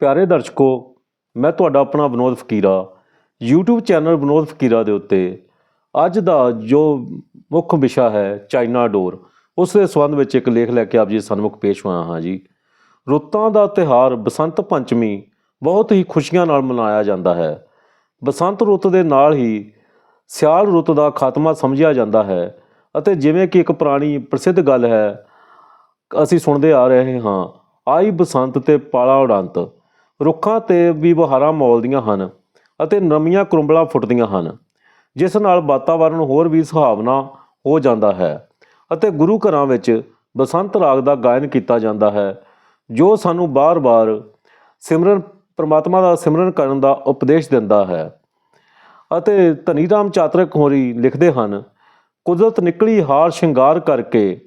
ਪਿਆਰੇ ਦਰਸ਼ਕੋ, ਮੈਂ ਤੁਹਾਡਾ ਆਪਣਾ ਵਿਨੋਦ ਫਕੀਰਾ, YouTube ਚੈਨਲ ਵਿਨੋਦ ਫਕੀਰਾ ਦੇ ਉੱਤੇ। ਅੱਜ ਦਾ ਜੋ ਮੁੱਖ ਵਿਸ਼ਾ ਹੈ ਚਾਈਨਾ ਡੋਰ, ਉਸ ਦੇ ਸੰਬੰਧ ਵਿੱਚ ਇੱਕ ਲੇਖ ਲੈ ਕੇ ਆਪ ਜੀ ਸਨਮੁਖ ਪੇਸ਼ ਹੋਇਆ ਹਾਂ ਜੀ। ਰੁੱਤਾਂ ਦਾ ਤਿਹਾਰ ਬਸੰਤ ਪੰਚਮੀ ਬਹੁਤ ਹੀ ਖੁਸ਼ੀਆਂ ਨਾਲ ਮਨਾਇਆ ਜਾਂਦਾ ਹੈ। ਬਸੰਤ ਰੁੱਤ ਦੇ ਨਾਲ ਹੀ ਸਿਆਲ ਰੁੱਤ ਦਾ ਖਾਤਮਾ ਸਮਝਿਆ ਜਾਂਦਾ ਹੈ ਅਤੇ ਜਿਵੇਂ ਕਿ ਇੱਕ ਪੁਰਾਣੀ ਪ੍ਰਸਿੱਧ ਗੱਲ ਹੈ, ਅਸੀਂ ਸੁਣਦੇ ਆ ਰਹੇ ਹਾਂ, ਆਈ ਬਸੰਤ ਤੇ ਪਾਲਾ ਉਡੰਤ। ਰੁੱਖਾਂ ਤੇ ਵੀ ਬਹਾਰਾਂ ਮੌਲਦੀਆਂ ਹਨ ਅਤੇ ਨਵੀਆਂ ਕਰੁੰਬਲਾਂ ਫੁੱਟਦੀਆਂ ਹਨ, ਜਿਸ ਨਾਲ ਵਾਤਾਵਰਣ ਹੋਰ ਵੀ ਸੁਹਾਵਣਾ ਹੋ ਜਾਂਦਾ ਹੈ ਅਤੇ ਗੁਰੂ ਘਰਾਂ ਵਿੱਚ ਬਸੰਤ ਰਾਗ ਦਾ ਗਾਇਨ ਕੀਤਾ ਜਾਂਦਾ ਹੈ, ਜੋ ਸਾਨੂੰ ਬਾਰ-ਬਾਰ ਸਿਮਰਨ, ਪਰਮਾਤਮਾ ਦਾ ਸਿਮਰਨ ਕਰਨ ਦਾ ਉਪਦੇਸ਼ ਦਿੰਦਾ ਹੈ। ਅਤੇ ਧਨੀ ਰਾਮ ਚਾਤਰਕ ਹੋਰੀ ਲਿਖਦੇ ਹਨ, ਕੁਦਰਤ ਨਿਕਲੀ ਹਾਰ ਸ਼ਿੰਗਾਰ ਕਰਕੇ,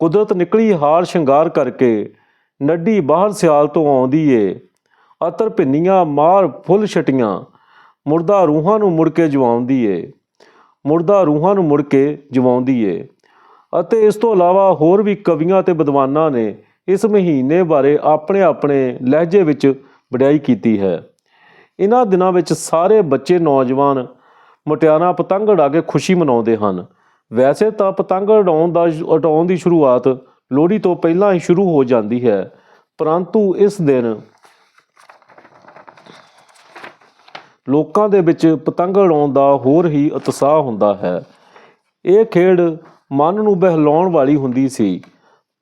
ਕੁਦਰਤ ਨਿਕਲੀ ਹਾਰ ਸ਼ਿੰਗਾਰ ਕਰਕੇ ਨੱਡੀ ਬਾਹਰ ਸਿਆਲ ਤੋਂ ਆਉਂਦੀ ਏ ਅਤਰ ਭਿੰਨੀਆਂ, ਮਾਰ ਫੁੱਲ ਛਟੀਆਂ। ਮੁਰਦਾ ਰੂਹਾਂ ਨੂੰ ਮੁੜ ਕੇ ਜਵਾਉਂਦੀ ਏ। ਮੁਰਦਾ ਰੂਹਾਂ ਨੂੰ ਮੁੜ ਕੇ ਜਵਾਉਂਦੀ ਏ। ਅਤੇ ਇਸ ਤੋਂ ਇਲਾਵਾ ਹੋਰ ਵੀ ਕਵੀਆਂ ਤੇ ਵਿਦਵਾਨਾਂ ਨੇ ਇਸ ਮਹੀਨੇ ਬਾਰੇ ਆਪਣੇ ਆਪਣੇ ਲਹਿਜੇ ਵਿੱਚ ਵਡਿਆਈ ਕੀਤੀ ਹੈ। ਇਹਨਾਂ ਦਿਨਾਂ ਵਿੱਚ ਸਾਰੇ ਬੱਚੇ ਨੌਜਵਾਨ ਮੁਟਿਆਰਾਂ ਪਤੰਗ ਉਡਾ ਕੇ ਖੁਸ਼ੀ ਮਨਾਉਂਦੇ ਹਨ। ਵੈਸੇ ਤਾਂ ਪਤੰਗ ਉਡਾਉਣ ਦਾ ਉਡਾਉਣ ਦੀ ਸ਼ੁਰੂਆਤ ਲੋਹੜੀ ਤੋਂ ਪਹਿਲਾਂ ਹੀ ਸ਼ੁਰੂ ਹੋ ਜਾਂਦੀ ਹੈ, ਪਰੰਤੂ ਇਸ ਦਿਨ ਲੋਕਾਂ ਦੇ ਵਿੱਚ ਪਤੰਗ ਉਡਾਉਣ ਦਾ ਹੋਰ ਹੀ ਉਤਸ਼ਾਹ ਹੁੰਦਾ ਹੈ। ਇਹ ਖੇਡ ਮਨ ਨੂੰ ਬਹਿਲਾਉਣ ਵਾਲੀ ਹੁੰਦੀ ਸੀ।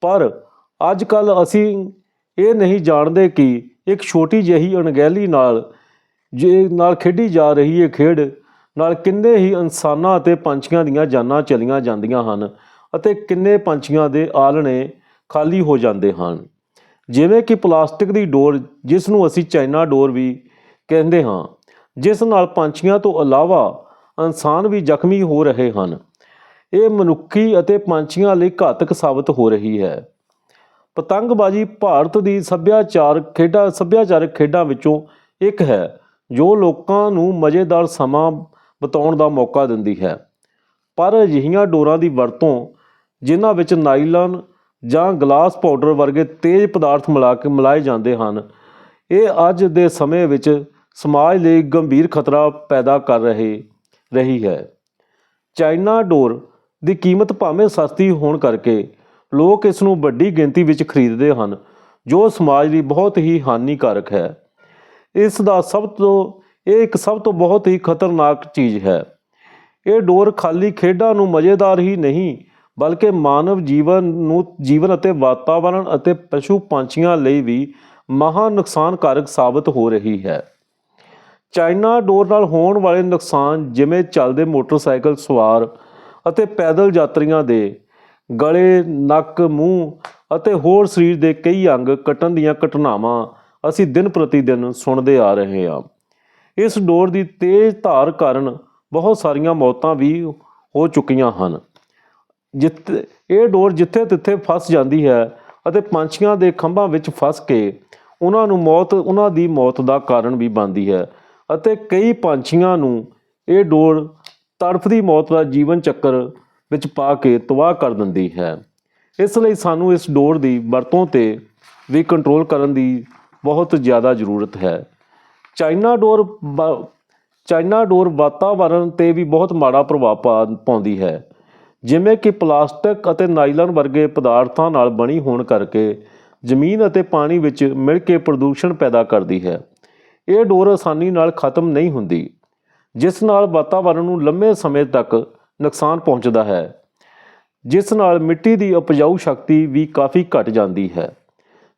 ਪਰ ਅੱਜ ਕੱਲ ਅਸੀਂ ਇਹ ਨਹੀਂ ਜਾਣਦੇ ਕਿ ਇੱਕ ਛੋਟੀ ਜਿਹੀ ਅਣਗਹਿਲੀ ਨਾਲ ਜੇ ਨਾਲ ਖੇਡੀ ਜਾ ਰਹੀ ਇਹ ਖੇਡ ਨਾਲ ਕਿੰਨੇ ਹੀ ਇਨਸਾਨਾਂ ਅਤੇ ਪੰਛੀਆਂ ਦੀਆਂ ਜਾਨਾਂ ਚਲੀਆਂ ਜਾਂਦੀਆਂ ਹਨ ਅਤੇ ਕਿੰਨੇ ਪੰਛੀਆਂ ਦੇ ਆਲਣੇ ਖਾਲੀ ਹੋ ਜਾਂਦੇ ਹਨ। ਜਿਵੇਂ ਕਿ ਪਲਾਸਟਿਕ ਦੀ ਡੋਰ, ਜਿਸ ਨੂੰ ਅਸੀਂ ਚਾਈਨਾ ਡੋਰ ਵੀ ਕਹਿੰਦੇ ਹਾਂ। ਜਿਸ ਨਾਲ ਪੰਛੀਆਂ ਤੋਂ ਇਲਾਵਾ ਇਨਸਾਨ ਵੀ ਜ਼ਖਮੀ ਹੋ ਰਹੇ ਹਨ। ਇਹ ਮਨੁੱਖੀ ਅਤੇ ਪੰਛੀਆਂ ਲਈ ਘਾਤਕ ਸਾਬਤ ਹੋ ਰਹੀ ਹੈ। ਪਤੰਗਬਾਜ਼ੀ ਭਾਰਤ ਦੀ ਸੱਭਿਆਚਾਰ ਖੇਡਾਂ, ਸੱਭਿਆਚਾਰਕ ਖੇਡਾਂ ਵਿੱਚੋਂ ਇੱਕ ਹੈ, ਜੋ ਲੋਕਾਂ ਨੂੰ ਮਜ਼ੇਦਾਰ ਸਮਾਂ ਬਿਤਾਉਣ ਦਾ ਮੌਕਾ ਦਿੰਦੀ ਹੈ। ਪਰ ਅਜਿਹੀਆਂ ਡੋਰਾਂ ਦੀ ਵਰਤੋਂ, ਜਿਨ੍ਹਾਂ ਵਿੱਚ ਨਾਈਲਨ ਜਾਂ ਗਲਾਸ ਪਾਊਡਰ ਵਰਗੇ ਤੇਜ਼ ਪਦਾਰਥ ਮਿਲਾ ਕੇ ਮਿਲਾਏ ਜਾਂਦੇ ਹਨ, ਇਹ ਅੱਜ ਦੇ ਸਮੇਂ ਵਿੱਚ ਸਮਾਜ ਲਈ ਗੰਭੀਰ ਖਤਰਾ ਪੈਦਾ ਕਰ ਰਹੇ, ਰਹੀ ਹੈ। ਚਾਈਨਾ ਡੋਰ ਦੀ ਕੀਮਤ ਭਾਵੇਂ ਸਸਤੀ ਹੋਣ ਕਰਕੇ ਲੋਕ ਇਸ ਨੂੰ ਵੱਡੀ ਗਿਣਤੀ ਵਿੱਚ ਖਰੀਦਦੇ ਹਨ, ਜੋ ਸਮਾਜ ਲਈ ਬਹੁਤ ਹੀ ਹਾਨੀਕਾਰਕ ਹੈ। ਇਸ ਦਾ ਸਭ ਤੋਂ, ਇਹ ਇੱਕ ਸਭ ਤੋਂ ਬਹੁਤ ਹੀ ਖਤਰਨਾਕ ਚੀਜ਼ ਹੈ। ਇਹ ਡੋਰ ਖਾਲੀ ਖੇਡਾਂ ਨੂੰ ਮਜ਼ੇਦਾਰ ਹੀ ਨਹੀਂ, ਬਲਕਿ ਮਾਨਵ ਜੀਵਨ ਨੂੰ, ਜੀਵਨ ਅਤੇ ਵਾਤਾਵਰਣ ਅਤੇ ਪਸ਼ੂ ਪੰਛੀਆਂ ਲਈ ਵੀ ਮਹਾ ਨੁਕਸਾਨਕਾਰਕ ਸਾਬਤ ਹੋ ਰਹੀ ਹੈ। ਚਾਈਨਾ ਡੋਰ ਨਾਲ ਹੋਣ ਵਾਲੇ ਨੁਕਸਾਨ ਜਿਵੇਂ ਚੱਲਦੇ ਮੋਟਰਸਾਈਕਲ ਸਵਾਰ ਅਤੇ ਪੈਦਲ ਯਾਤਰੀਆਂ ਦੇ ਗਲੇ, ਨੱਕ, ਮੂੰਹ ਅਤੇ ਹੋਰ ਸਰੀਰ ਦੇ ਕਈ ਅੰਗ ਕੱਟਣ ਦੀਆਂ ਘਟਨਾਵਾਂ ਅਸੀਂ ਦਿਨ ਪ੍ਰਤੀ ਦਿਨ ਸੁਣਦੇ ਆ ਰਹੇ ਹਾਂ। ਇਸ ਡੋਰ ਦੀ ਤੇਜ਼ ਧਾਰ ਕਾਰਨ ਬਹੁਤ ਸਾਰੀਆਂ ਮੌਤਾਂ ਵੀ ਹੋ ਚੁੱਕੀਆਂ ਹਨ। ਜਿੱਥੇ ਇਹ ਡੋਰ ਜਿੱਥੇ ਤਿੱਥੇ ਫਸ ਜਾਂਦੀ ਹੈ ਅਤੇ ਪੰਛੀਆਂ ਦੇ ਖੰਭਾਂ ਵਿੱਚ ਫਸ ਕੇ ਉਹਨਾਂ ਨੂੰ ਮੌਤ, ਉਹਨਾਂ ਦੀ ਮੌਤ ਦਾ ਕਾਰਨ ਵੀ ਬਣਦੀ ਹੈ। ਅਤੇ ਕਈ ਪੰਛੀਆਂ ਨੂੰ ਇਹ ਡੋਰ ਤੜਫਦੀ ਮੌਤ ਦਾ ਜੀਵਨ ਚੱਕਰ ਵਿੱਚ ਪਾ ਕੇ ਤਬਾਹ ਕਰ ਦਿੰਦੀ ਹੈ। ਇਸ ਲਈ ਸਾਨੂੰ ਇਸ ਡੋਰ ਦੀ ਵਰਤੋਂ ਤੇ ਵੀ ਕੰਟਰੋਲ ਕਰਨ ਦੀ ਬਹੁਤ ਜ਼ਿਆਦਾ ਜ਼ਰੂਰਤ ਹੈ। ਚਾਈਨਾ ਡੋਰ ਵਾ- ਚਾਈਨਾ ਡੋਰ ਵਾਤਾਵਰਣ ਤੇ ਵੀ ਬਹੁਤ ਮਾੜਾ ਪ੍ਰਭਾਵ ਪਾ- ਪਾਉਂਦੀ ਹੈ। ਜਿਵੇਂ ਕਿ ਪਲਾਸਟਿਕ ਅਤੇ ਨਾਈਲਨ ਵਰਗੇ ਪਦਾਰਥਾਂ ਨਾਲ ਬਣੀ ਹੋਣ ਕਰਕੇ ਜ਼ਮੀਨ ਅਤੇ ਪਾਣੀ ਵਿੱਚ ਮਿਲ ਕੇ ਪ੍ਰਦੂਸ਼ਣ ਪੈਦਾ ਕਰਦੀ ਹੈ। ਇਹ ਡੋਰ ਆਸਾਨੀ ਨਾਲ ਖਤਮ ਨਹੀਂ ਹੁੰਦੀ, ਜਿਸ ਨਾਲ ਵਾਤਾਵਰਣ ਨੂੰ ਲੰਮੇ ਸਮੇਂ ਤੱਕ ਨੁਕਸਾਨ ਪਹੁੰਚਦਾ ਹੈ। ਜਿਸ ਨਾਲ ਮਿੱਟੀ ਦੀ ਉਪਜਾਊ ਸ਼ਕਤੀ ਵੀ ਕਾਫੀ ਘਟ ਜਾਂਦੀ ਹੈ।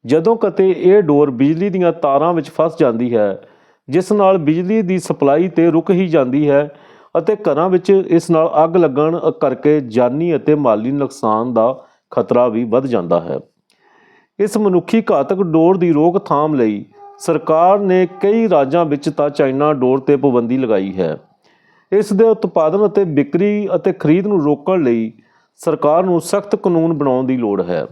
ਜਦੋਂ ਕਤੇ ਇਹ ਡੋਰ ਬਿਜਲੀ ਦੀਆਂ ਤਾਰਾਂ ਵਿੱਚ ਫਸ ਜਾਂਦੀ ਹੈ, ਜਿਸ ਨਾਲ ਬਿਜਲੀ ਦੀ ਸਪਲਾਈ ਤੇ ਰੁਕ ਹੀ ਜਾਂਦੀ ਹੈ ਅਤੇ ਘਰਾਂ ਵਿੱਚ ਇਸ ਨਾਲ ਅੱਗ ਲੱਗਣ ਕਰਕੇ ਜਾਨੀ ਅਤੇ ਮਾਲੀ ਨੁਕਸਾਨ ਦਾ ਖਤਰਾ ਵੀ ਵੱਧ ਜਾਂਦਾ ਹੈ। ਇਸ ਮਨੁੱਖੀ ਘਾਤਕ ਡੋਰ ਦੀ ਰੋਕਥਾਮ ਲਈ ਸਰਕਾਰ ਨੇ ਕਈ ਰਾਜਾਂ ਵਿੱਚ ਤਾਂ ਚਾਈਨਾ ਡੋਰ ਤੇ ਪਾਬੰਦੀ ਲਗਾਈ ਹੈ। ਇਸ ਦੇ ਉਤਪਾਦਨ ਅਤੇ ਵਿਕਰੀ ਅਤੇ ਖਰੀਦ ਨੂੰ ਰੋਕਣ ਲਈ ਸਰਕਾਰ ਨੂੰ ਸਖਤ ਕਾਨੂੰਨ ਬਣਾਉਣ ਦੀ ਲੋੜ ਹੈ।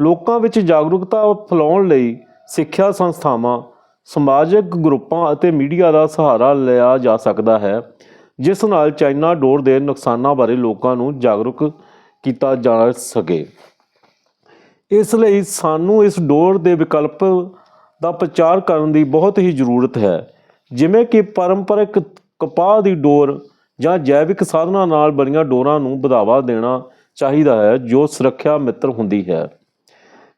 ਲੋਕਾਂ ਵਿੱਚ ਜਾਗਰੂਕਤਾ ਫੈਲਾਉਣ ਲਈ ਸਿੱਖਿਆ ਸੰਸਥਾਵਾਂ, ਸਮਾਜਿਕ ਗਰੁੱਪਾਂ ਅਤੇ ਮੀਡੀਆ ਦਾ ਸਹਾਰਾ ਲਿਆ ਜਾ ਸਕਦਾ ਹੈ, ਜਿਸ ਨਾਲ ਚਾਈਨਾ ਡੋਰ ਦੇ ਨੁਕਸਾਨਾਂ ਬਾਰੇ ਲੋਕਾਂ ਨੂੰ ਜਾਗਰੂਕ ਕੀਤਾ ਜਾ ਸਕੇ। ਇਸ ਲਈ ਸਾਨੂੰ ਇਸ ਡੋਰ ਦੇ ਵਿਕਲਪ ਦਾ ਪ੍ਰਚਾਰ ਕਰਨ ਦੀ ਬਹੁਤ ਹੀ ਜ਼ਰੂਰਤ ਹੈ। ਜਿਵੇਂ ਕਿ ਪਾਰੰਪਰਿਕ ਕਪਾਹ ਦੀ ਡੋਰ ਜਾਂ ਜੈਵਿਕ ਸਾਧਨਾਂ ਨਾਲ ਬਣੀਆਂ ਡੋਰਾਂ ਨੂੰ ਵਧਾਵਾ ਦੇਣਾ ਚਾਹੀਦਾ ਹੈ, ਜੋ ਸੁਰੱਖਿਆ ਮਿੱਤਰ ਹੁੰਦੀ ਹੈ।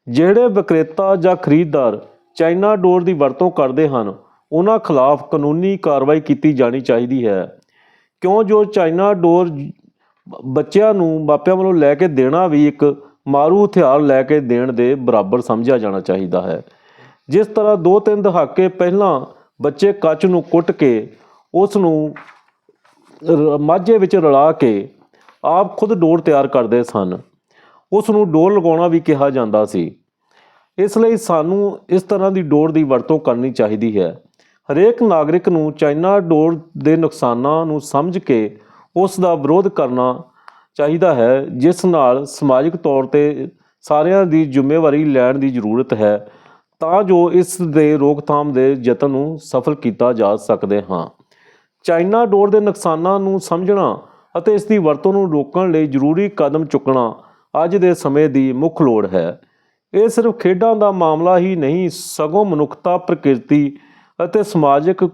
ਜਿਹੜੇ ਵਿਕਰੇਤਾ ਜਾਂ ਖਰੀਦਦਾਰ ਚਾਈਨਾ ਡੋਰ ਦੀ ਵਰਤੋਂ ਕਰਦੇ ਹਨ, ਉਹਨਾਂ ਖਿਲਾਫ ਕਾਨੂੰਨੀ ਕਾਰਵਾਈ ਕੀਤੀ ਜਾਣੀ ਚਾਹੀਦੀ ਹੈ। ਕਿਉਂ ਜੋ ਚਾਈਨਾ ਡੋਰ ਬੱਚਿਆਂ ਨੂੰ ਮਾਪਿਆਂ ਵੱਲੋਂ ਲੈ ਕੇ ਦੇਣਾ ਵੀ ਇੱਕ ਮਾਰੂ ਹਥਿਆਰ ਲੈ ਕੇ ਦੇਣ ਦੇ ਬਰਾਬਰ ਸਮਝਿਆ ਜਾਣਾ ਚਾਹੀਦਾ ਹੈ। ਜਿਸ ਤਰ੍ਹਾਂ ਦੋ ਤਿੰਨ ਦਹਾਕੇ ਪਹਿਲਾਂ ਬੱਚੇ ਕੱਚ ਨੂੰ ਕੁੱਟ ਕੇ ਉਸ ਨੂੰ ਰ- ਮਾਝੇ ਵਿੱਚ ਰਲਾ ਕੇ ਆਪ ਖੁਦ ਡੋਰ ਤਿਆਰ ਕਰਦੇ ਸਨ। ਉਸ ਨੂੰ ਡੋਰ ਲਗਾਉਣਾ ਵੀ ਕਿਹਾ ਜਾਂਦਾ ਸੀ। ਇਸ ਲਈ ਸਾਨੂੰ ਇਸ ਤਰ੍ਹਾਂ ਦੀ ਡੋਰ ਦੀ ਵਰਤੋਂ ਕਰਨੀ ਚਾਹੀਦੀ ਹੈ। ਹਰੇਕ ਨਾਗਰਿਕ ਨੂੰ ਚਾਈਨਾ ਡੋਰ ਦੇ ਨੁਕਸਾਨਾਂ ਨੂੰ ਸਮਝ ਕੇ ਉਸ ਦਾ ਵਿਰੋਧ ਕਰਨਾ ਚਾਹੀਦਾ ਹੈ, ਜਿਸ ਨਾਲ ਸਮਾਜਿਕ ਤੌਰ ਤੇ ਸਾਰਿਆਂ ਦੀ ਜ਼ਿੰਮੇਵਾਰੀ ਲੈਣ ਦੀ ਜ਼ਰੂਰਤ ਹੈ। ਤਾਂ ਜੋ ਇਸ ਦੇ ਰੋਕਥਾਮ ਦੇ ਯਤਨ ਨੂੰ ਸਫਲ ਕੀਤਾ ਜਾ ਸਕਦੇ ਹਾਂ। ਚਾਈਨਾ ਡੋਰ ਦੇ ਨੁਕਸਾਨਾਂ ਨੂੰ ਸਮਝਣਾ ਅਤੇ ਇਸ ਦੀ ਵਰਤੋਂ ਨੂੰ ਰੋਕਣ ਲਈ ਜ਼ਰੂਰੀ ਕਦਮ ਚੁੱਕਣਾ ਅੱਜ ਦੇ ਸਮੇਂ ਦੀ ਮੁੱਖ ਲੋੜ ਹੈ। ਇਹ ਸਿਰਫ ਖੇਡਾਂ ਦਾ ਮਾਮਲਾ ਹੀ ਨਹੀਂ, ਸਗੋਂ ਮਨੁੱਖਤਾ, ਪ੍ਰਕਿਰਤੀ ਅਤੇ ਸਮਾਜਿਕ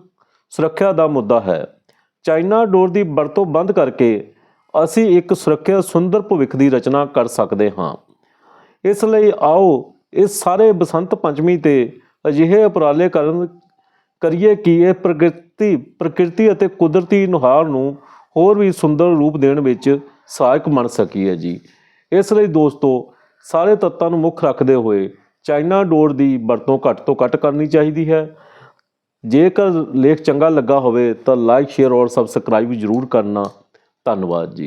ਸੁਰੱਖਿਆ ਦਾ ਮੁੱਦਾ ਹੈ। ਚਾਈਨਾ ਡੋਰ ਦੀ ਵਰਤੋਂ ਬੰਦ ਕਰਕੇ ਅਸੀਂ ਇੱਕ ਸੁਰੱਖਿਅਤ ਸੁੰਦਰ ਭਵਿੱਖ ਦੀ ਰਚਨਾ ਕਰ ਸਕਦੇ ਹਾਂ। ਇਸ ਲਈ ਆਓ ਇਹ ਸਾਰੇ ਬਸੰਤ ਪੰਚਮੀ ਤੇ ਅਜਿਹੇ ਉਪਰਾਲੇ ਕਰਨ ਕਰੀਏ ਕਿ ਇਹ ਪ੍ਰਕਿਰਤੀ ਪ੍ਰਕਿਰਤੀ ਅਤੇ ਕੁਦਰਤੀ ਨੁਹਾਰ ਨੂੰ ਹੋਰ ਵੀ ਸੁੰਦਰ ਰੂਪ ਦੇਣ ਵਿੱਚ ਸਹਾਇਕ ਬਣ ਸਕੀ ਹੈ ਜੀ। ਇਸ ਲਈ ਦੋਸਤੋ, ਸਾਰੇ ਤੱਤਾਂ ਨੂੰ ਮੁੱਖ ਰੱਖਦੇ ਹੋਏ ਚਾਈਨਾ ਡੋਰ ਦੀ ਵਰਤੋਂ ਘੱਟ ਤੋਂ ਘੱਟ ਕਰਨੀ ਚਾਹੀਦੀ ਹੈ। ਜੇਕਰ ਲੇਖ ਚੰਗਾ ਲੱਗਾ ਹੋਵੇ ਤਾਂ ਲਾਈਕ ਸ਼ੇਅਰ ਔਰ ਸਬਸਕ੍ਰਾਈਬ ਜ਼ਰੂਰ ਕਰਨਾ। ਧੰਨਵਾਦ ਜੀ।